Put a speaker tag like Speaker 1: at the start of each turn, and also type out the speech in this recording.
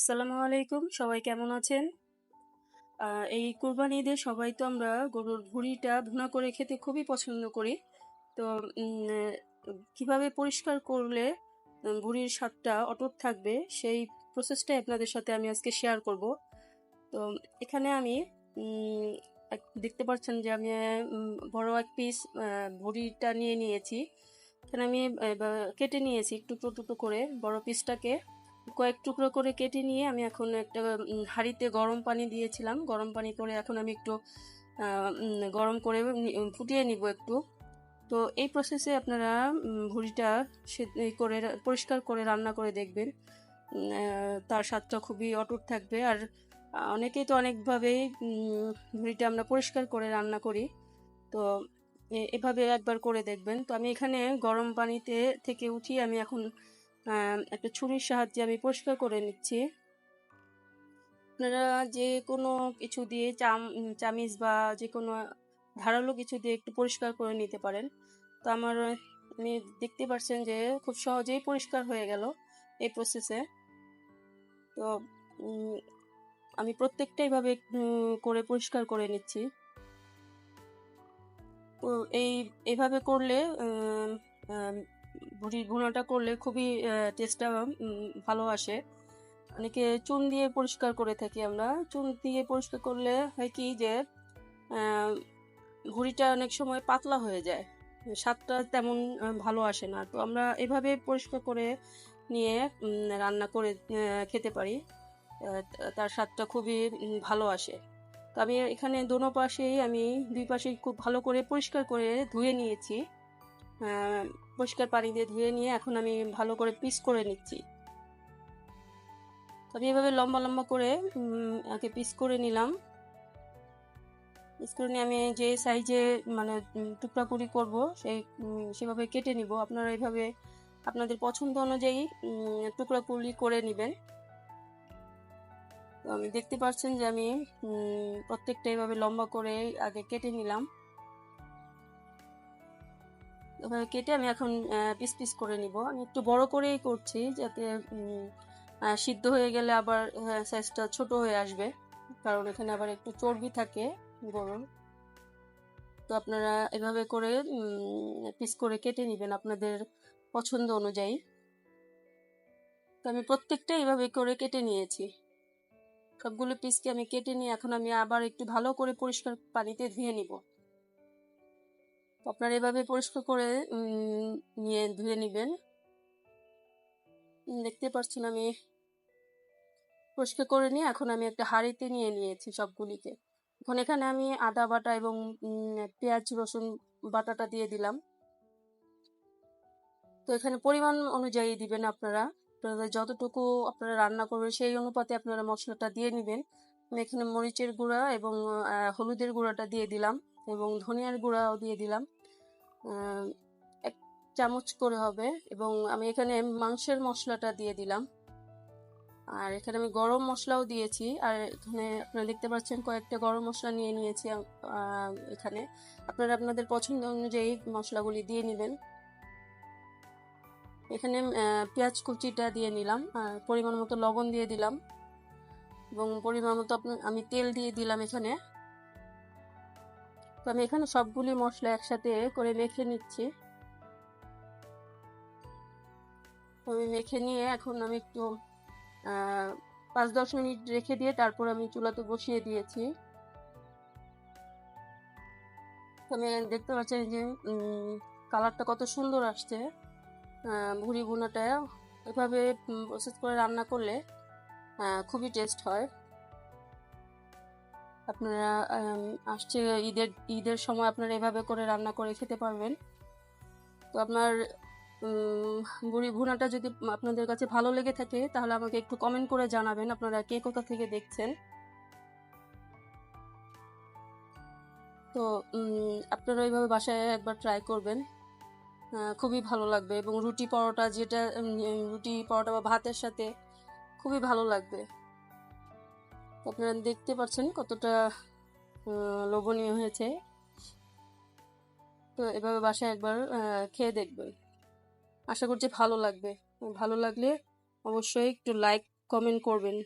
Speaker 1: আসসালামু আলাইকুম, সবাই কেমন আছেন? এই কোরবানি ঈদে সবাই তো আমরা গরুর ভুঁড়িটা ভুনা করে খেতে খুবই পছন্দ করি। তো কীভাবে পরিষ্কার করলে ভুঁড়ির স্বাদটা অটুট থাকবে, সেই প্রসেসটাই আপনাদের সাথে আমি আজকে শেয়ার করব। তো, এখানে আমি দেখতে পাচ্ছেন যে আমি বড় এক পিস ভুঁড়িটা নিয়ে নিয়েছি। এখানে আমি কেটে নিয়েছি, টুকরো টুকরো করে, বড় পিসটাকে কয়েক টুকরো করে কেটে নিয়ে আমি এখন একটা হাঁড়িতে গরম পানি দিয়েছিলাম। গরম পানি করে এখন আমি একটু গরম করে ফুটিয়ে নিব একটু। তো এই প্রসেসে আপনারা ভুড়িটা করে পরিষ্কার করে রান্না করে দেখবেন। তার স্বাদটা খুবই অটুট থাকবে। আর অনেকেই তো অনেকভাবেই ভুড়িটা আমরা পরিষ্কার করে রান্না করি। তো এভাবে একবার করে দেখবেন। তো আমি এখানে গরম পানিতে থেকে উঠিয়ে আমি এখন একটা ছুরির সাহায্যে আমি পরিষ্কার করে নিচ্ছি। আপনারা যে কোনো কিছু দিয়ে চাম চামিচ বা যে কোনো ধারালো কিছু দিয়ে একটু পরিষ্কার করে নিতে পারেন। তো আমার আপনি দেখতে পাচ্ছেন যে খুব সহজেই পরিষ্কার হয়ে গেল এই প্রসেসে তো আমি প্রত্যেকটা এইভাবে করে পরিষ্কার করে নিচ্ছি। এই, এভাবে করলে ভুঁড়ির ভুনাটা করলে খুবই টেস্টটা ভালো আসে। অনেকে চুন দিয়ে পরিষ্কার করে থাকি আমরা। চুন দিয়ে পরিষ্কার করলে হয় কি যে ভুঁড়িটা অনেক সময় পাতলা হয়ে যায়। স্বাদটা তেমন ভালো আসে না। তো আমরা এভাবে পরিষ্কার করে নিয়ে রান্না করে খেতে পারি। তার স্বাদটা খুবই ভালো আসে। তো আমি এখানে দোনো পাশেই আমি দুই পাশেই খুব ভালো করে পরিষ্কার করে ধুয়ে নিয়েছি। পরিষ্কার পানি দিয়ে ধুয়ে নিয়ে এখন আমি ভালো করে পিস করে নিচ্ছি। আমি এভাবে লম্বা লম্বা করে আগে পিস করে নিলাম। পিস করে নিয়ে আমি যে সাইজে মানে টুকরা কুড়ি করব, সেই সেভাবে কেটে নিব। আপনারা এইভাবে আপনাদের পছন্দ অনুযায়ী টুকরা কুড়ি করে নেবেন। তো আমি দেখতে পাচ্ছেন যে আমি প্রত্যেকটা এইভাবে লম্বা করে আগে কেটে নিলাম। কেটে আমি এখন পিস পিস করে নিব। আমি একটু বড় করেই করছি যাতে সিদ্ধ হয়ে গেলে আবার সাইজটা ছোট হয়ে আসবে। কারণ এখানে আবার একটু চর্বি থাকে গরুর তো আপনারা এভাবে করে পিস করে কেটে নেবেন আপনাদের পছন্দ অনুযায়ী। তো আমি প্রত্যেকটা এভাবে করে কেটে নিয়েছি। সবগুলো পিসকে আমি কেটে নিয়ে এখন আমি আবার একটু ভালো করে পরিষ্কার পানিতে ধুয়ে নিব। আপনারা এভাবে পরিষ্কার করে নিয়ে, ধুয়ে নেবেন। দেখতে পাচ্ছেন আমি পরিষ্কার করে নিয়ে এখন আমি একটা হাঁড়িতে নিয়ে নিয়েছি সবগুলিকে। এখন এখানে আমি আদা বাটা এবং পেঁয়াজ, রসুন বাটাটা দিয়ে দিলাম। তো এখানে পরিমাণ অনুযায়ী দিবেন আপনারা। আপনাদের যতটুকু আপনারা রান্না করবেন সেই অনুপাতে আপনারা মশলাটা দিয়ে নেবেন। আমি এখানে মরিচের গুঁড়া এবং হলুদের গুঁড়াটা দিয়ে দিলাম। এবং ধনিয়ার গুঁড়াও দিয়ে দিলাম। এক চামচ করে হবে এবং আমি এখানে মাংসের মশলাটা দিয়ে দিলাম। আর এখানে আমি গরম মশলাও দিয়েছি। আর এখানে আপনারা দেখতে পাচ্ছেন কয়েকটা গরম মশলা নিয়ে নিয়েছি এখানে। আপনারা আপনাদের পছন্দ অনুযায়ী মশলাগুলি দিয়ে নেবেন। এখানে পেঁয়াজ কুচিটা দিয়ে নিলাম। আর পরিমাণ মতো লবণ দিয়ে দিলাম। এবং পরিমাণ মতো আমি তেল দিয়ে দিলাম এখানে। তো আমি এখানে সবগুলি মশলা একসাথে করে মেখে নিচ্ছি। আমি মেখে নিয়ে এখন আমি একটু পাঁচ দশ মিনিট রেখে দিয়ে তারপর আমি চুলাতে বসিয়ে দিয়েছি। আমি দেখতে পাচ্ছেন যে কালারটা কত সুন্দর আসছে। ভুড়ি ভুনাটা এভাবে প্রসেস করে রান্না করলে খুবই টেস্ট হয়। আপনারা আসছে ঈদের ঈদের সময় আপনারা এভাবে করে রান্না করে খেতে পারবেন। তো আপনার বুড়ি ভুনাটা যদি আপনাদের কাছে ভালো লেগে থাকে, তাহলে আমাকে একটু কমেন্ট করে জানাবেন আপনারা কে কোথা থেকে দেখছেন। তো আপনারা এইভাবে বাসায় একবার ট্রাই করবেন। খুবই ভালো লাগবে এবং রুটি পরোটা যেটা রুটি পরোটা বা ভাতের সাথে খুবই ভালো লাগবে। আপনারা দেখতে পাচ্ছেন কতটা লোভনীয় হয়েছে। তো এভাবে বাসায় একবার খেয়ে দেখবেন। আশা করছি ভালো লাগবে। ভালো লাগলে অবশ্যই একটু লাইক কমেন্ট করবেন।